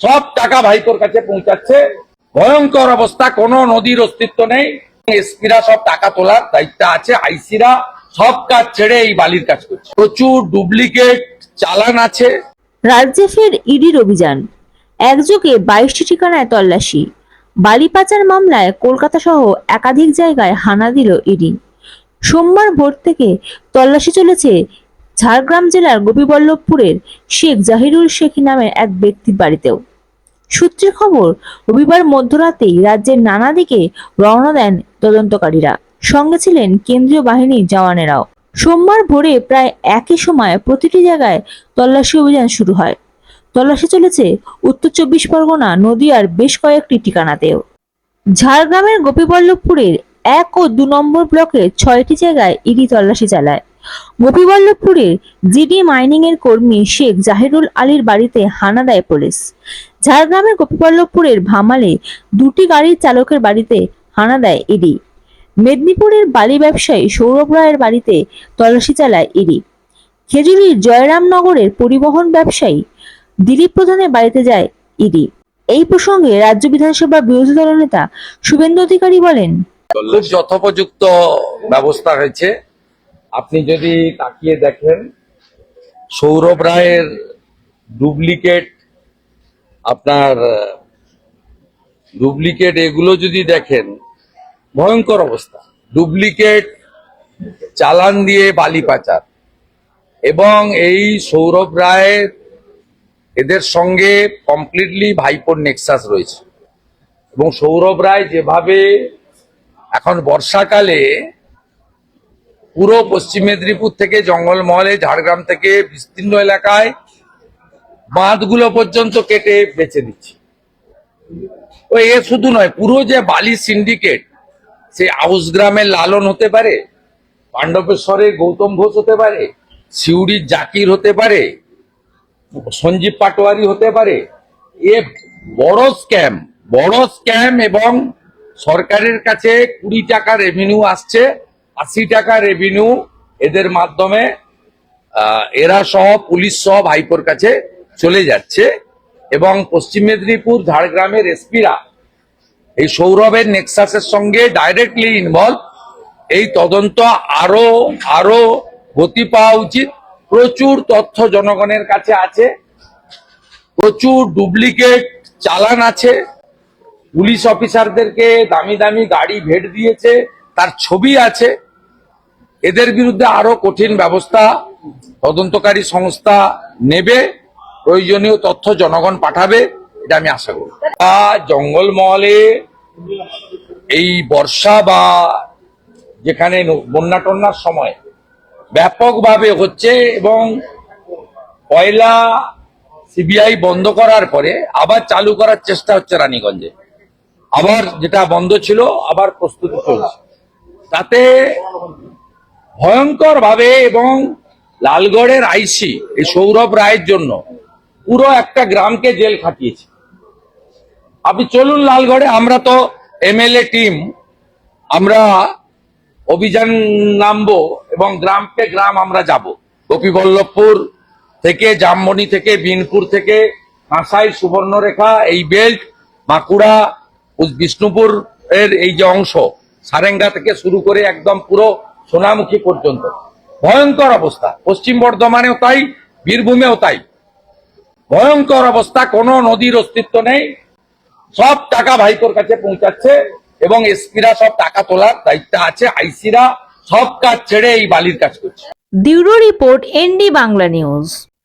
সব টাকা ভাইপোর কাছে পৌঁছাচ্ছে। ভয়ঙ্কর অবস্থা, কোনো নদীর অস্তিত্ব নেই। এসপিরা সব টাকা তোলার দায়িত্ব আছে, আইসিরা সব কাজ ছেড়ে এই বালির কাজ করছে। প্রচুর ডুপ্লিকেট চালান আছে। রাজ্যে ফের ইডির অভিযান। একযোগে বাইশটি ঠিকানায় তল্লাশি। বালি পাচার মামলায় কলকাতা সহ একাধিক জায়গায় হানা দিল ইডি। সোমবার ভোর থেকে তল্লাশি চলেছে ঝাড়গ্রাম জেলার গোপীবল্লভপুরের শেখ জাহিরুল শেখ নামের এক ব্যক্তির বাড়িতেও। সূত্রের খবর, রবিবার মধ্যরাতেই রাজ্যের নানা দিকে রওনা দেন তদন্তকারীরা। সঙ্গে ছিলেন কেন্দ্রীয় বাহিনীর জওয়ানেরাও। সোমবার ভোরে প্রায় একই সময় প্রতিটি জায়গায় তল্লাশি অভিযান শুরু হয়। তল্লাশি চলেছে উত্তর চব্বিশ পরগনা, নদীয়ার বেশ কয়েকটি ঠিকানাতেও। ঝাড়গ্রামের গোপীবল্লভপুরের এক ও দু নম্বর ব্লকের ছয়টি জায়গায় ইডি তল্লাশি চালায়। গোপীবল্লভপুরের জিডি মাইনিং এর কর্মী শেখ জাহিরুল আলীর বাড়িতে হানা দেয় পুলিশ। ঝাড়গ্রামের গোপীবল্লভপুরের ভামালে দুটি গাড়ির চালকের বাড়িতে হানা দেয় ইডি। মেদিনীপুরের বালি ব্যবসায়ী সৌরভ রায়ের বাড়িতে তল্লাশি চালায় ইডি। খেজুরির জয়রামনগরের পরিবহন ব্যবসায়ী দিলীপ প্রধানের বাড়িতে যায় ইডি। এই প্রসঙ্গে রাজ্য বিধানসভার বিরোধী দলনেতা শুভেন্দু অধিকারী বলেন খুব যথোপযুক্ত ব্যবস্থা হয়েছে। আপনি যদি তাকিয়ে দেখেন, সৌরভ রায়ের ডুপ্লিকেট আপনার, ডুপ্লিকেট এগুলো যদি দেখেন, ভয়ঙ্কর অবস্থা। ডুপ্লিকেট চালান দিয়ে বালি পাচার। এবং এই সৌরভ রায়ের এদের সঙ্গে কমপ্লিটলি ভাইপোর নেক্সাস রয়েছে। এবং সৌরভ রায় যেভাবে এখন বর্ষাকালে পুরো পশ্চিম মেদিনীপুর থেকে জঙ্গলমহলে, ঝাড়গ্রাম থেকে বিস্তীর্ণ এলাকায় বাঁধগুলো পর্যন্ত কেটে বেচে দিচ্ছে। ও এ শুধু নয়, পুরো যে বালি সিন্ডিকেট, সে আউস গ্রামের লালন হতে পারে পাণ্ডবেশ্বরের গৌতম ঘোষ হতে পারে, সিউড়ির জাকির হতে পারে, সঞ্জীব পাটোয়ারি হতে পারে, এ বড় স্ক্যাম বড় স্ক্যাম এবং সরকারের কাছে কুড়ি টাকা রেভিনিউ আসছে, আশি টাকা রেভিনিউ এদের মাধ্যমে এরা সহ, পুলিশ সহ ভাইপোর কাছে চলে যাচ্ছে। এবং পশ্চিম মেদিনীপুর, ঝাড়গ্রামের এসপিরা এই সৌরভের নেক্সাসের সঙ্গে ডাইরেক্টলি ইনভলভ এই তদন্ত আরও আরও গতি পাওয়া উচিত। প্রচুর তথ্য জনগণের কাছে আছে। প্রচুর ডুপ্লিকেট চালান আছে। পুলিশ অফিসারদেরকে দামি দামি গাড়ি ভেট দিয়েছে, তার ছবি আছে। এদের বিরুদ্ধে আরও কঠিন ব্যবস্থা তদন্তকারী সংস্থা নেবে, প্রয়োজনীয় তথ্য জনগণ পাঠাবে, এটা আমি আশা করি। জঙ্গলমহলে এই বর্ষা বা যেখানে বন্যা টন্যার সময় ব্যাপকভাবে হচ্ছে এবং কয়লা সিবিআই বন্ধ করার পরে আবার চালু করার চেষ্টা হচ্ছে রানীগঞ্জে। আবার যেটা বন্ধ ছিল, আবার প্রস্তুতি চলছে। তাতে ভয়ঙ্কর ভাবে এবং লালগড়ের আইসি, এই সৌরভ রায়ের জন্য, পুরো একটা গ্রামকে জেল খাটিয়েছে। আপনি চলুন লালগড়ে, আমরা তো এমএলএ টিম, আমরা অভিযান নামবো এবং গ্রামকে গ্রাম আমরা যাব। গোপীবল্লভপুর থেকে জামমণি থেকে, বিনপুর থেকে, কাঁসাই, সুবর্ণরেখা, এই বেল্ট, বাঁকুড়া বিষ্ণুপুর এর এই যে অংশ, সারেঙ্গা থেকে শুরু করে একদম পুরো সোনামুখী পর্যন্ত। ভয়ঙ্কর অবস্থা। পশ্চিম বর্ধমানেও তাই, বীরভূমেও তাই। ভয়ঙ্কর অবস্থা, কোনো নদীর অস্তিত্ব নেই। সব টাকা ভাইকোর কাছে পৌঁছাচ্ছে এবং এসপিরা সব টাকা তোলার দায়িত্ব আছে, আইসিরা সব কাজ ছেড়ে এই বালির কাজ করছে। Bureau report ND Bangla news.